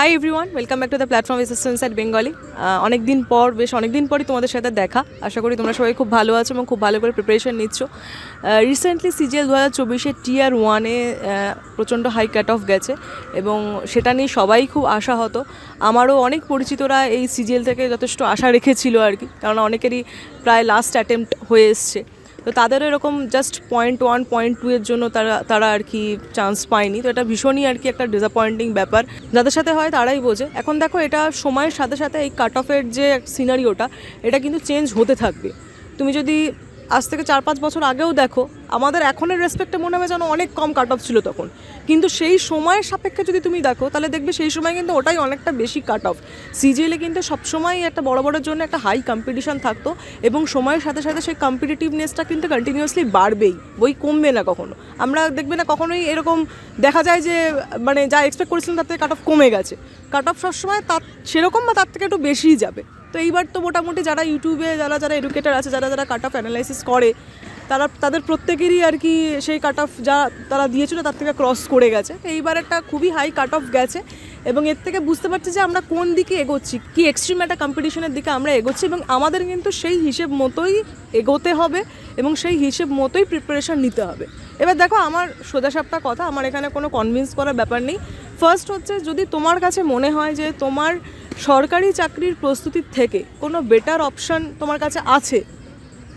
Hi everyone welcome back to the platform assistance at Bengali অনেক দিন পর, বেশ অনেক দিন পরই তোমাদের সাথে দেখা। আশা করি তোমরা সবাই খুব ভালো আছো এবং খুব ভালো করে প্রিপারেশন নিচ্ছ। রিসেন্টলি সিজিএল দু হাজার চব্বিশে টিয়ার ওয়ানে প্রচণ্ড হাই কাট অফ গেছে এবং সেটা নিয়ে সবাই খুব আশা হতো আমারও অনেক পরিচিতরা এই সিজিএল থেকে যথেষ্ট আশা রেখেছিল আর কি। কারণ অনেকেরই প্রায় লাস্ট অ্যাটেম্প্ট হয়ে এসছে। তো তাদেরও এরকম just point one point two এর জন্য তারা তারা আর কি চান্স পায়নি। তো এটা ভীষণই আর কি একটা ডিসঅ্যাপয়েন্টিং ব্যাপার। যাদের সাথে হয় তারাই বোঝে। এখন দেখো এটা সময়ের সাথে সাথে এই কাট অফের যে সিনারিওটা এটা কিন্তু চেঞ্জ হতে থাকবে। তুমি যদি আজ থেকে চার পাঁচ বছর আগেও দেখো, আমাদের এখনের রেসপেক্টে মনে হবে যেন অনেক কম কাট অফ ছিল তখন। কিন্তু সেই সময়ের সাপেক্ষে যদি তুমি দেখো, তাহলে দেখবে সেই সময় কিন্তু ওটাই অনেকটা বেশি কাট অফ সিজিএলে কিন্তু সবসময় একটা বড় বড়োর জন্য একটা হাই কম্পিটিশন থাকতো এবং সময়ের সাথে সাথে সেই কম্পিটিটিভনেসটা কিন্তু কন্টিনিউয়াসলি বাড়বেই, বই কমবে না কখনো। আমরা দেখবে না কখনোই এরকম দেখা যায় যে মানে যা এক্সপেক্ট করেছিলাম তার থেকে কাট অফ কমে গেছে। কাট অফ সবসময় তার, সেরকম বা তার থেকে একটু বেশিই যাবে। তো এইবার তো মোটামুটি যারা ইউটিউবে, যারা যারা এডুকেটার আছে, যারা যারা কাট অফ অ্যানালাইসিস করে, তারা, তাদের প্রত্যেকেরই আর কি সেই কাট অফ যা তারা দিয়েছিল তার থেকে ক্রস করে গেছে। তো এইবার একটা খুবই হাই কাট অফ গেছে এবং এর থেকে বুঝতে পারছি যে আমরা কোন দিকে এগোচ্ছি, কি এক্সট্রিম একটা কম্পিটিশনের দিকে আমরা এগোচ্ছি এবং আমাদের কিন্তু সেই হিসেব মতোই এগোতে হবে এবং সেই হিসেব মতোই প্রিপারেশন নিতে হবে। এবার দেখো আমার সোজাসাপটা কথা, আমার এখানে কোনো কনভিন্স করার ব্যাপার নেই। ফার্স্ট হচ্ছে যদি তোমার কাছে মনে হয় যে তোমার সরকারি চাকরির প্রস্তুতির থেকে কোনো বেটার অপশান তোমার কাছে আছে?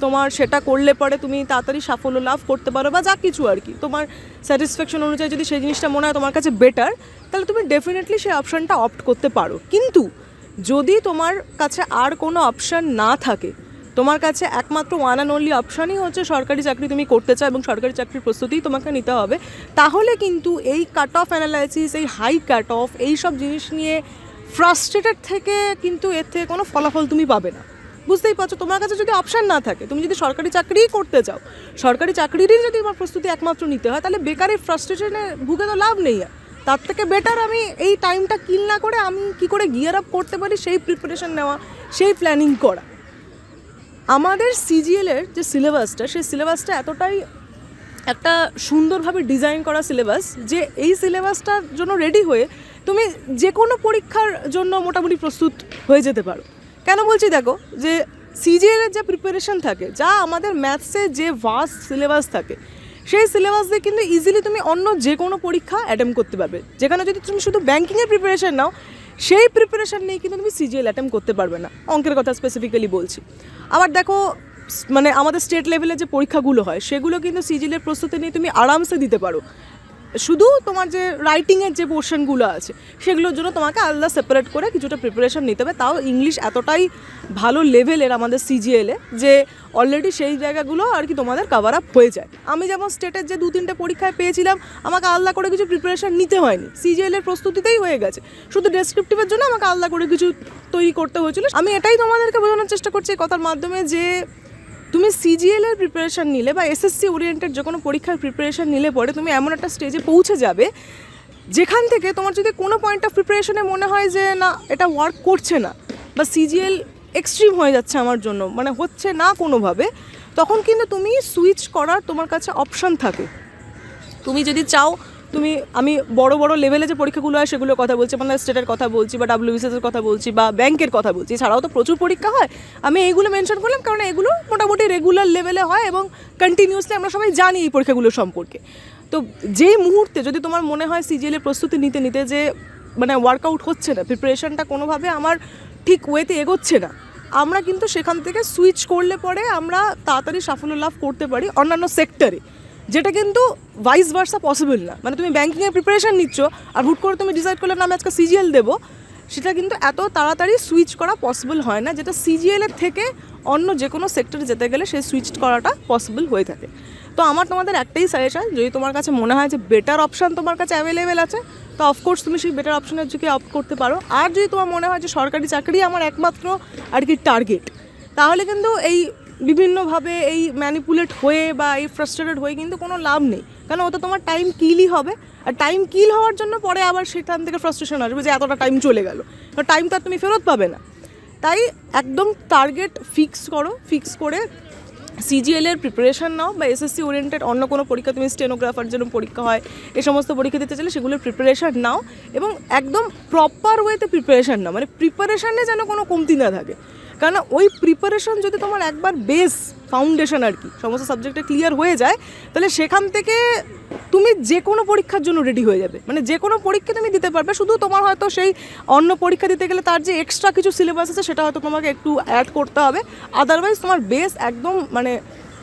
তোমার সেটা করলে পরে তুমি তাড়াতাড়ি সাফল্য লাভ করতে পারো বা যা কিছু আর কি। তোমার স্যাটিসফ্যাকশন অনুযায়ী যদি সেই জিনিসটা মনে হয় তোমার কাছে বেটার তাহলে তুমি ডেফিনেটলি সেই অপশানটা অপ্ট করতে পারো। কিন্তু যদি তোমার কাছে আর কোনো অপশান না থাকে, তোমার কাছে একমাত্র ওয়ান অ্যান্ড অনলি অপশানই হচ্ছে সরকারি চাকরি তুমি করতে চাও এবং সরকারি চাকরির প্রস্তুতিই তোমাকে নিতে হবে, তাহলে কিন্তু এই কাট অফ অ্যানালাইসিস এই হাই কাট অফ এই সব জিনিস নিয়ে ফ্রাস্ট্রেটেড থেকে কিন্তু এর থেকে কোনো ফলাফল তুমি পাবে না। বুঝতেই পারছ? তোমার কাছে যদি অপশান না থাকে, তুমি যদি সরকারি চাকরিই করতে চাও, সরকারি চাকরিরই যদি আমার প্রস্তুতি একমাত্র নিতে হয়, তাহলে বেকারের ফ্রাস্ট্রেশনে ভুগে তো লাভ নেই। তার থেকে বেটার আমি এই টাইমটা কিল না করে আমি কি করে গিয়ার আপ করতে পারি সেই প্রিপারেশন নেওয়া, সেই প্ল্যানিং করা। আমাদের সিজিএলের যে সিলেবাসটা সেই সিলেবাসটা এতটাই একটা সুন্দরভাবে ডিজাইন করা সিলেবাস যে এই সিলেবাসটার জন্য রেডি হয়ে তুমি যে কোনো পরীক্ষার জন্য মোটামুটি প্রস্তুত হয়ে যেতে পারো। কেন বলছি দেখো যে সিজিএলের যে প্রিপারেশন থাকে, যা আমাদের ম্যাথসে যে ভাস্ট সিলেবাস থাকে, সেই সিলেবাস দিয়ে কিন্তু ইজিলি তুমি অন্য যে কোনো পরীক্ষা অ্যাটেম্প করতে পারবে। যেখানে যদি তুমি শুধু ব্যাঙ্কিংয়ের প্রিপারেশন নাও, সেই প্রিপারেশন নিয়ে কিন্তু তুমি সিজিএল অ্যাটেম্প করতে পারবে না, অঙ্কের কথা স্পেসিফিক্যালি বলছি। আবার দেখো মানে আমাদের স্টেট লেভেলে যে পরীক্ষাগুলো হয়, সেগুলো কিন্তু সিজিএলের প্রস্তুতি নিয়ে তুমি আরামসে দিতে পারো। শুধু তোমার যে রাইটিংয়ের যে পোর্শনগুলো আছে, সেগুলোর জন্য তোমাকে আলাদা সেপারেট করে কিছুটা প্রিপারেশন নিতে হবে। তাও ইংলিশ এতটাই ভালো লেভেলের আমাদের সিজিএলে যে অলরেডি সেই জায়গাগুলো আর কি তোমাদের কাভার আপ হয়ে যায়। আমি যেমন স্টেটের যে দু তিনটে পরীক্ষায় পেয়েছিলাম, আমাকে আলাদা করে কিছু প্রিপারেশন নিতে হয়নি। সিজিএলের প্রস্তুতিতেই হয়ে গেছে। শুধু ডেসক্রিপটিভের জন্য আমাকে আলাদা করে কিছু তৈরি করতে হয়েছিল। আমি এটাই তোমাদেরকে বোঝানোর চেষ্টা করছি কথার মাধ্যমে যে তুমি সিজিএল এর প্রিপারেশন নিলে বা এসএসসি ওরিয়েন্টেড যে কোনো পরীক্ষার প্রিপারেশন নিলে পরে তুমি এমন একটা স্টেজে পৌঁছে যাবে, যেখান থেকে তোমার যদি কোনো পয়েন্ট অফ প্রিপারেশনে মনে হয় যে না, এটা ওয়ার্ক করছে না বা সিজিএল এক্সট্রিম হয়ে যাচ্ছে আমার জন্য মানে হচ্ছে না কোনোভাবে, তখন কিন্তু তুমি সুইচ করার তোমার কাছে অপশন থাকে। তুমি যদি চাও তুমি, আমি বড় বড় লেভেলে যে পরীক্ষাগুলো হয় সেগুলোর কথা বলছি মানে স্টেটের কথা বলছি বা ডাব্লিউবিসিএস এর কথা বলছি বা ব্যাংকের কথা বলছি, এছাড়াও তো প্রচুর পরীক্ষা হয়। আমি এইগুলো মেনশন করলাম কারণ এগুলো মোটামুটি রেগুলার লেভেলে হয় এবং কন্টিনিউসলি আমরা সবাই জানি এই পরীক্ষাগুলো সম্পর্কে। তো যেই মুহূর্তে যদি তোমার মনে হয় সিজিএলের প্রস্তুতি নিতে নিতে যে মানে ওয়ার্কআউট হচ্ছে না প্রিপারেশনটা কোনোভাবে আমার ঠিক ওয়েতে এগোচ্ছে না, আমরা কিন্তু সেখান থেকে সুইচ করলে পরে আমরা তাড়াতাড়ি সাফল্য লাভ করতে পারি অন্যান্য সেক্টরে যেটা কিন্তু ভাইস ভার্সা পসিবল না। মানে তুমি ব্যাঙ্কিংয়ের প্রিপারেশন নিচ্ছ আর হুট করে তুমি ডিসাইড করলে, না, আমি আজকে সিজিএল দেবো। সেটা কিন্তু এত তাড়াতাড়ি সুইচ করা পসিবল হয় না, যেটা সিজিএলের থেকে অন্য যে কোনো সেক্টরে যেতে গেলে সেই সুইচ করাটা পসিবল হয়ে থাকে। তো আমার তোমাদের একটাই সাজেশন যদি তোমার কাছে মনে হয় যে বেটার অপশান তোমার কাছে অ্যাভেলেবেল আছে, তো অফকোর্স তুমি সেই বেটার অপশনের দিকে অপ্ট করতে পারো। আর যদি তোমার মনে হয় যে সরকারি চাকরি আমার একমাত্র আর কি টার্গেট তাহলে কিন্তু এই বিভিন্নভাবে এই ম্যানিপুলেট হয়ে বা এই ফ্রাস্ট্রেটেড হয়ে কিন্তু কোনো লাভ নেই। কারণ ওটা তোমার টাইম কিলই হবে। আর টাইম কিল হওয়ার জন্য পরে আবার সেখান থেকে ফ্রাস্ট্রেশন আসবে যে এতটা টাইম চলে গেল। টাইম তো আর তুমি ফেরত পাবে না। তাই একদম টার্গেট ফিক্স করো ফিক্স করে সিজিএল এর প্রিপারেশন নাও বা এসএসসি ওরিয়েন্টেড অন্য কোনো পরীক্ষা, তুমি স্টেনোগ্রাফার যেন পরীক্ষা হয়, এ সমস্ত পরীক্ষা দিতে চাইলে সেগুলোর প্রিপারেশান নাও এবং একদম প্রপার ওয়েতে প্রিপারেশান নাও। মানে প্রিপারেশানে যেন কোনো কমতি না থাকে। কারণ ওই প্রিপারেশন যদি তোমার একবার বেস ফাউন্ডেশন আর কি, সমস্ত সাবজেক্টে ক্লিয়ার হয়ে যায়, তাহলে সেখান থেকে তুমি যে কোনো পরীক্ষার জন্য রেডি হয়ে যাবে। মানে যে কোনো পরীক্ষা তুমি দিতে পারবে, শুধু তোমার হয়তো সেই অন্য পরীক্ষা দিতে গেলে তার যে এক্সট্রা কিছু সিলেবাস আছে, সেটা হয়তো তোমাকে একটু অ্যাড করতে হবে। আদারওয়াইজ তোমার বেস একদম মানে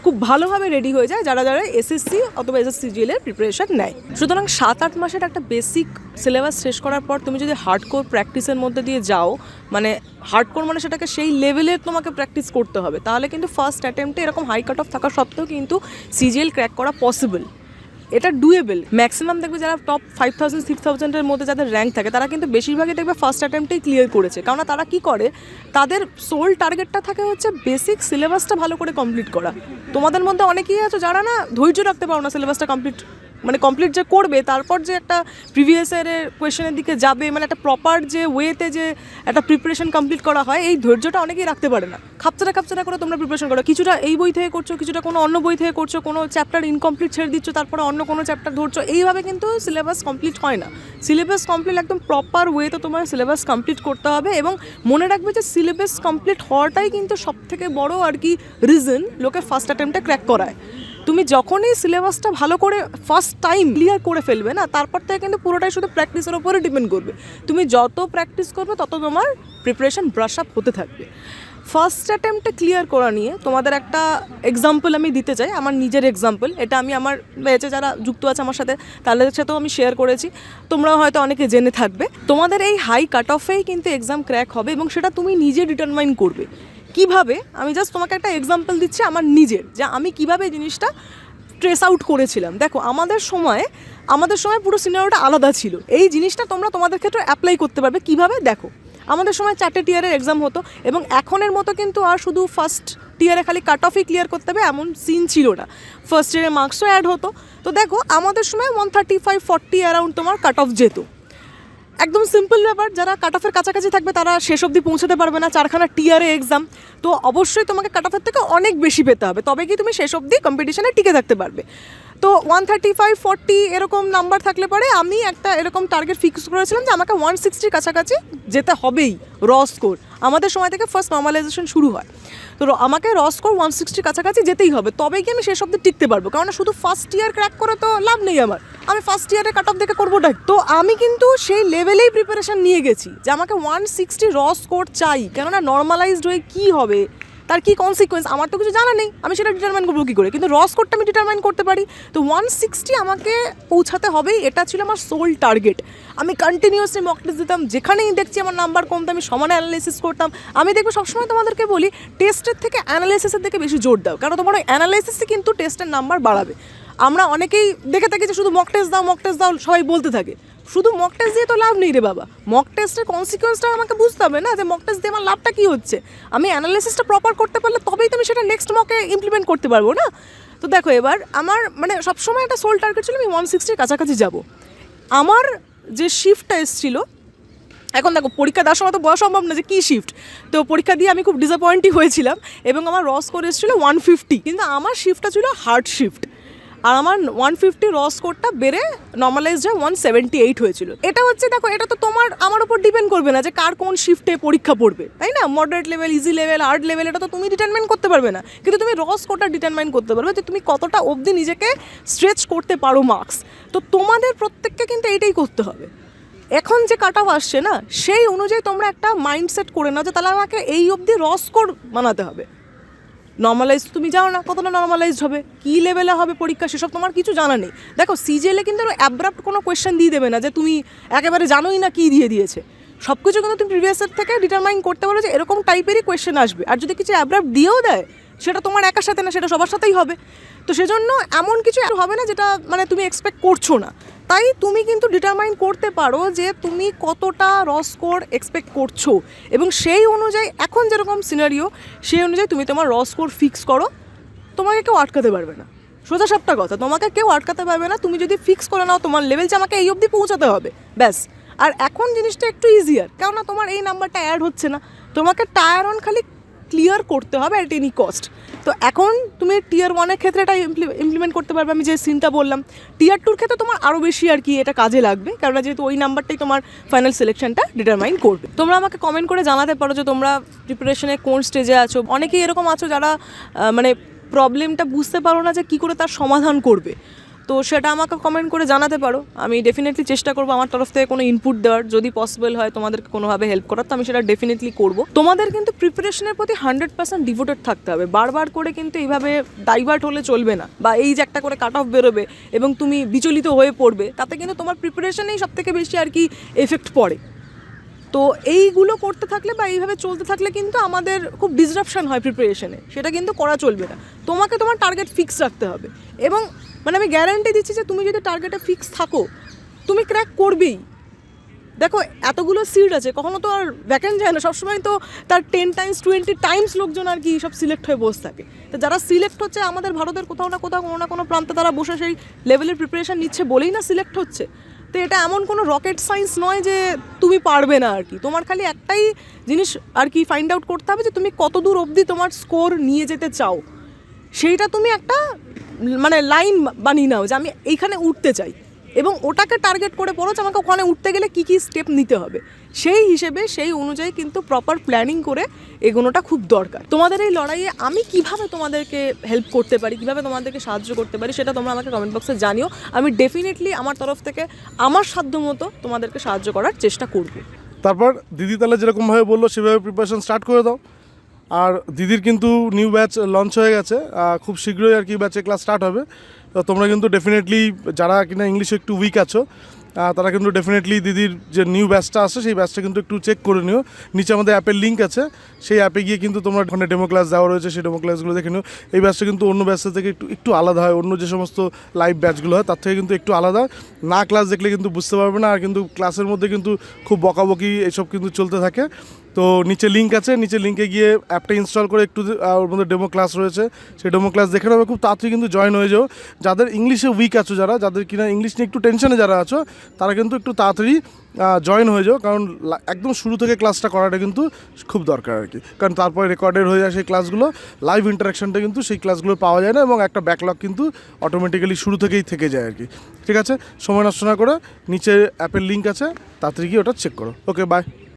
খুব ভালোভাবে রেডি হয়ে যায় যারা যারা এসএসসি অথবা এসএসসি জিএলের প্রিপারেশন নেয়। সুতরাং সাত আট মাসের একটা বেসিক সিলেবাস শেষ করার পর তুমি যদি হার্ডকোর প্র্যাকটিসের মধ্যে দিয়ে যাও মানে হার্ডকোর মানে সেটাকে সেই লেভেলে তোমাকে প্র্যাকটিস করতে হবে। তাহলে কিন্তু ফার্স্ট অ্যাটেম্পটে এরকম হাই কাট অফ থাকা সত্ত্বেও কিন্তু সিজিএল ক্র্যাক করা পসিবল এটা ডুয়েবেল ম্যাক্সিমাম দেখবে যারা টপ ফাইভ থাউজেন্ড সিক্স থাউজেন্ডের মধ্যে যাদের র্যাঙ্ক থাকে, তারা কিন্তু বেশিরভাগই দেখবে ফার্স্ট অ্যাটেম্পটেই ক্লিয়ার করেছে। কারণ তারা কি করে? তাদের সোল টার্গেটটা থাকে হচ্ছে বেসিক সিলেবাসটা ভালো করে কমপ্লিট করা। তোমাদের মধ্যে অনেকেই আছো যারা না ধৈর্য রাখতে পারো না সিলেবাসটা কমপ্লিট মানে কমপ্লিট যে করবে, তারপর যে একটা প্রিভিয়াস ইয়ারের কোয়েশনের দিকে যাবে মানে একটা প্রপার যে ওয়েতে যে একটা প্রিপারেশন কমপ্লিট করা হয়, এই ধৈর্যটা অনেকেই রাখতে পারে না। খাপচারা খাপচারা করে তোমরা প্রিপারেশন করো। কিছুটা এই বই থেকে করছ, কিছুটা কোনো অন্য বই থেকে করছ, কোনো চ্যাপ্টার ইনকমপ্লিট ছেড়ে দিচ্ছ, তারপরে অন্য কোনো চ্যাপ্টার ধরছো, এইভাবে কিন্তু সিলেবাস কমপ্লিট হয় না। সিলেবাস কমপ্লিট একদম প্রপার ওয়েতে তোমার সিলেবাস কমপ্লিট করতে হবে এবং মনে রাখবে যে সিলেবাস কমপ্লিট হওয়াটাই কিন্তু সব থেকে বড় আর কি রিজন লোকে ফার্স্ট অ্যাটেম্পটে ক্র্যাক করায়। তুমি যখনই সিলেবাসটা ভালো করে ফার্স্ট টাইম ক্লিয়ার করে ফেলবে না, তারপর থেকে কিন্তু পুরোটাই শুধু প্র্যাকটিসের ওপরে ডিপেন্ড করবে। তুমি যত প্র্যাকটিস করবে, তত তোমার প্রিপারেশন ব্রাশ আপ হতে থাকবে। ফার্স্ট অ্যাটেম্পটে ক্লিয়ার করা নিয়ে তোমাদের একটা এক্সাম্পল আমি দিতে চাই, আমার নিজের এক্সাম্পল এটা আমি আমার ব্যাচে যারা যুক্ত আছে আমার সাথে, তাদের সাথেও আমি শেয়ার করেছি। তোমরা হয়তো অনেকে জেনে থাকবে। তোমাদের এই হাই কাট অফেই কিন্তু এক্সাম ক্র্যাক হবে এবং সেটা তুমি নিজে ডিটারমাইন করবে। কীভাবে, আমি জাস্ট তোমাকে একটা এক্সাম্পল দিচ্ছি আমার নিজের, যে আমি কীভাবে জিনিসটা ট্রেস আউট করেছিলাম। দেখো, আমাদের সময় আমাদের সময় পুরো সিনারিওটা আলাদা ছিল। এই জিনিসটা তোমরা তোমাদের ক্ষেত্রে অ্যাপ্লাই করতে পারবে। কীভাবে? দেখো, আমাদের সময় চারটে টিয়ারের এক্সাম হতো এবং এখনের মতো কিন্তু আর শুধু ফার্স্ট টিয়ারে খালি কাট অফই ক্লিয়ার করতে হবে, এমন সিন ছিল না। ফার্স্ট ইয়ারে মার্কসও অ্যাড হতো। তো দেখো, আমাদের সময় one thirty five forty around তোমার কাট অফ যেত। একদম সিম্পল ব্যাপার, যারা কাট অফের কাছাকাছি থাকবে তারা শেষ অবধি পৌঁছাতে পারবে না, চারখানা টিয়ারে এক্সাম তো অবশ্যই তোমাকে কাট অফের থেকে অনেক বেশি পেতে হবে তবে কি তুমি শেষ অবধি কম্পিটিশনে টিকে থাকতে পারবে। তো ওয়ান থার্টি ফাইভ ফর্টি এরকম নাম্বার থাকলে পরে আমি একটা এরকম টার্গেট ফিক্স করেছিলাম যে আমাকে ওয়ান সিক্সটির কাছাকাছি যেতে হবেই র স্কোর আমাদের সময় থেকে ফার্স্ট নর্মালাইজেশন শুরু হয়। তো আমাকে র স্কোর ওয়ান সিক্সটির কাছাকাছি যেতেই হবে। তবে কি আমি শেষ অবধি টিকতে পারব? কারণ শুধু ফার্স্ট ইয়ার ক্র্যাক করে তো লাভ নেই আমার। আমি ফার্স্ট ইয়ারে কাট অফ দেখে করবোটা? তো আমি কিন্তু সেই লেভেলেই প্রিপারেশন নিয়ে গেছি যে আমাকে ওয়ান সিক্সটি র স্কোর চাই। কেননা নর্মালাইজড হয়ে কী হবে? তার কি কনসিকোয়েন্স আমার তো কিছু জানা নেই। আমি সেটা ডিটারমাইন করব কী করে? কিন্তু র স্কোরটা আমি ডিটারমাইন করতে পারি। তো ওয়ান সিক্সটি আমাকে পৌঁছাতে হবেই। এটা ছিল আমার সোল টার্গেট আমি কন্টিনিউয়াসলি মক টেস্ট দিতাম। যেখানেই দেখছি আমার নাম্বার কমতো, আমি সমানে অ্যানালাইসিস করতাম। আমি দেখব সবসময় তোমাদেরকে বলি টেস্টের থেকে অ্যানালাইসিসের দিকে বেশি জোর দাও। কারণ তোমার ওই অ্যানালাইসিসে কিন্তু টেস্টের নাম্বার বাড়াবে। আমরা অনেকেই দেখে থাকি যে শুধু মক টেস্ট দাও মক টেস্ট দাও, সবাই বলতে থাকে। শুধু মক টেস্ট দিয়ে তো লাভ নেই রে বাবা। মক টেস্টের কনসিকোয়েন্সটা আমাকে বুঝতে হবে না যে মক টেস্ট দিয়ে আমার লাভটা কী হচ্ছে। আমি অ্যানালাইসিসটা প্রপার করতে পারলে তবেই তো আমি সেটা নেক্সট মকে ইমপ্লিমেন্ট করতে পারব, না? তো দেখো এবার আমার মানে সবসময় একটা সোল টার্গেট ছিল আমি ওয়ান সিক্সটির কাছাকাছি যাব। আমার যে শিফটটা এসেছিল, এখন দেখো পরীক্ষা দেওয়ার সময় তো বলা সম্ভব না যে কী শিফট তো পরীক্ষা দিয়ে আমি খুব ডিসঅ্যাপয়েন্টই হয়েছিলাম এবং আমার রস করে এসেছিল ওয়ান ফিফটি কিন্তু আমার শিফটটা ছিল হার্ড শিফট আর আমার ওয়ান ফিফটি র স্কোরটা বেড়ে নর্মালাইজ হয়ে ওয়ান সেভেন্টি এইট হয়েছিল। এটা হচ্ছে দেখো, এটা তো তোমার, আমার উপর ডিপেন্ড করবে না যে কার কোন শিফটে পরীক্ষা পড়বে, তাই না? Moderate level easy level hard level এটা তো তুমি ডিটারমাইন করতে পারবে না। কিন্তু তুমি র স্কোরটা ডিটারমাইন করতে পারবে যে তুমি কতটা অবধি নিজেকে স্ট্রেচ করতে পারো মার্কস তো তোমাদের প্রত্যেককে কিন্তু এটাই করতে হবে। এখন যে কাট আসছে না, সেই অনুযায়ী তোমরা একটা মাইন্ডসেট করে নাও যে তাহলে আমাকে এই অবধি র স্কোর বানাতে হবে। নর্মালাইজ তুমি জানো না, কতটা নর্মালাইজড হবে? কী লেভেলে হবে পরীক্ষা সেসব তোমার কিছু জানা নেই। দেখো সিজিএলে কিন্তু অ্যাব্রাপ্ট কোনো কোয়েশ্চেন দিয়ে দেবে না যে তুমি একেবারে জানোই না কী দিয়ে দিয়েছে। সব কিছু কিন্তু তুমি প্রিভিয়াসের থেকে ডিটারমাইন করতে পারো যে এরকম টাইপেরই কোয়েশ্চেন আসবে। আর যদি কিছু অ্যাব্রাপ্ট দিয়েও দেয়, সেটা তোমার একার সাথে না, সেটা সবার সাথেই হবে। তো সেজন্য এমন কিছু আর হবে না যেটা মানে তুমি এক্সপেক্ট করছ না। তাই তুমি কিন্তু ডিটারমাইন করতে পারো যে তুমি কতটা র স্কোর এক্সপেক্ট করছ। এবং সেই অনুযায়ী এখন যেরকম সিনারিও সেই অনুযায়ী তুমি তোমার র স্কোর ফিক্স করো। তোমাকে কেউ আটকাতে পারবে না। সোজা সবটা কথা, তোমাকে কেউ আটকাতে পারবে না। তুমি যদি ফিক্স করে নাও তোমার লেভেল যে আমাকে এই অবধি পৌঁছাতে হবে, ব্যাস। আর এখন জিনিসটা একটু ইজিয়ার কেননা তোমার এই নাম্বারটা অ্যাড হচ্ছে না। তোমাকে টায়ার অন খালি ক্লিয়ার করতে হবে অ্যাট এনি কস্ট তো এখন তুমি টিয়ার ওয়ানের ক্ষেত্রে এটা ইমপ্লিমেন্ট করতে পারবে। আমি যে সিনটা বললাম টিয়ার টুর ক্ষেত্রে তোমার আরও বেশি আর কি এটা কাজে লাগবে, কেননা যেহেতু ওই নাম্বারটাই তোমার ফাইনাল সিলেকশনটা ডিটারমাইন করবে। তোমরা আমাকে কমেন্ট করে জানাতে পারো যে তোমরা প্রিপারেশনে কোন স্টেজে আছো। অনেকেই এরকম আছো যারা মানে প্রবলেমটা বুঝতে পারো না যে কী করে তার সমাধান করবে। তো সেটা আমাকে কমেন্ট করে জানাতে পারো। আমি ডেফিনেটলি চেষ্টা করব আমার তরফ থেকে কোনো ইনপুট দেওয়ার। যদি পসিবল হয় তোমাদেরকে কোনোভাবে হেল্প করার, তো আমি সেটা ডেফিনেটলি করব। তোমাদের কিন্তু প্রিপারেশনের প্রতি হান্ড্রেড পার্সেন্ট ডিভোটেড থাকতে হবে। বারবার করে কিন্তু এইভাবে ডাইভার্ট হলে চলবে না। বা এই যে একটা করে কাট অফ বেরোবে এবং তুমি বিচলিত হয়ে পড়বে, তাতে কিন্তু তোমার প্রিপারেশনেই সব থেকে বেশি আর কি এফেক্ট পড়ে। তো এইগুলো করতে থাকলে বা এইভাবে চলতে থাকলে কিন্তু আমাদের খুব ডিসরাপশন হয় প্রিপারেশনে সেটা কিন্তু করা চলবে না। তোমাকে তোমার টার্গেট ফিক্স রাখতে হবে। এবং মানে আমি গ্যারান্টি দিচ্ছি যে তুমি যদি টার্গেটে ফিক্স থাকো, তুমি ক্র্যাক করবেই। দেখো, এতগুলো সিট আছে, কখনো তো আর ভ্যাকেন্ট যায় না। সবসময় তো তার টেন টাইমস টোয়েন্টি টাইমস লোকজন আর কি সব সিলেক্ট হয়ে বসে থাকে। তো যারা সিলেক্ট হচ্ছে, আমাদের ভারতের কোথাও না কোথাও কোনো না কোনো প্রান্তে তারা বসে সেই লেভেলের প্রিপারেশন নিচ্ছে বলেই না সিলেক্ট হচ্ছে। তো এটা এমন কোনো রকেট সায়েন্স নয় যে তুমি পারবে না আর কি। তোমার খালি একটাই জিনিস আর কি ফাইন্ড আউট করতে হবে যে তুমি কত দূর অবধি তোমার স্কোর নিয়ে যেতে চাও। সেইটা তুমি একটা মানে লাইন বানিয়ে নাও যে আমি এইখানে উঠতে চাই। এবং ওটাকে টার্গেট করে পড়ো যে আমাকে ওখানে উঠতে গেলে কী কী স্টেপ নিতে হবে। সেই হিসেবে, সেই অনুযায়ী কিন্তু প্রপার প্ল্যানিং করে এগোনোটা খুব দরকার। তোমাদের এই লড়াইয়ে আমি কীভাবে তোমাদেরকে হেল্প করতে পারি, কীভাবে তোমাদেরকে সাহায্য করতে পারি, সেটা তোমরা আমাকে কমেন্ট বক্সে জানিও। আমি ডেফিনেটলি আমার তরফ থেকে, আমার সাধ্য মতো তোমাদেরকে সাহায্য করার চেষ্টা করব। তারপর দিদি তাহলে যেরকমভাবে বলল, সেভাবে প্রিপারেশন স্টার্ট করে দাও। আর দিদির কিন্তু নিউ ব্যাচ লঞ্চ হয়ে গেছে। খুব শীঘ্রই আর কি ব্যাচে ক্লাস স্টার্ট হবে। তোমরা কিন্তু ডেফিনেটলি যারা কিনা ইংলিশে একটু উইক আছো তারা কিন্তু ডেফিনেটলি দিদির যে নিউ ব্যাচটা আছে, সেই ব্যাচটা কিন্তু একটু চেক করে নিও। নিচে আমাদের অ্যাপের লিঙ্ক আছে। সেই অ্যাপে গিয়ে কিন্তু তোমরা ওখানে ডেমো ক্লাস দেওয়া রয়েছে, সেই ডেমো ক্লাসগুলো দেখে নিও। এই ব্যাচটা কিন্তু অন্য ব্যাচটা থেকে একটু একটু আলাদা হয়, অন্য যে সমস্ত লাইভ ব্যাচগুলো হয়, তার থেকে কিন্তু একটু আলাদা। না ক্লাস দেখলে কিন্তু বুঝতে পারবে না, আর কিন্তু ক্লাসের মধ্যে কিন্তু খুব বকাবকি এসব কিন্তু চলতে থাকে। তো নিচে লিঙ্ক আছে, নিচে লিঙ্কে গিয়ে অ্যাপটা ইনস্টল করে একটু ওর মধ্যে ডেমো ক্লাস রয়েছে। সেই ডেমো ক্লাস দেখে নেবে, খুব তাড়াতাড়ি কিন্তু জয়েন হয়ে যাও। যাদের ইংলিশে উইক আছো যারা, যাদের কিনা ইংলিশ নিয়ে একটু টেনশনে যারা আছো, তারা কিন্তু একটু তাড়াতাড়ি জয়েন হয়ে যাও। কারণ একদম শুরু থেকে ক্লাসটা করাটা কিন্তু খুব দরকার আর কি। কারণ তারপরে রেকর্ডেড হয়ে যায় সেই ক্লাসগুলো লাইভ ইন্টারাকশনটা কিন্তু সেই ক্লাসগুলো পাওয়া যায় না এবং একটা ব্যাকলগ কিন্তু অটোমেটিক্যালি শুরু থেকেই থেকে যায় আর কি। ঠিক আছে? সময় নষ্ট না করে, নিচে অ্যাপের লিঙ্ক আছে, তাড়াতাড়ি গিয়ে ওটা চেক করো। Okay bye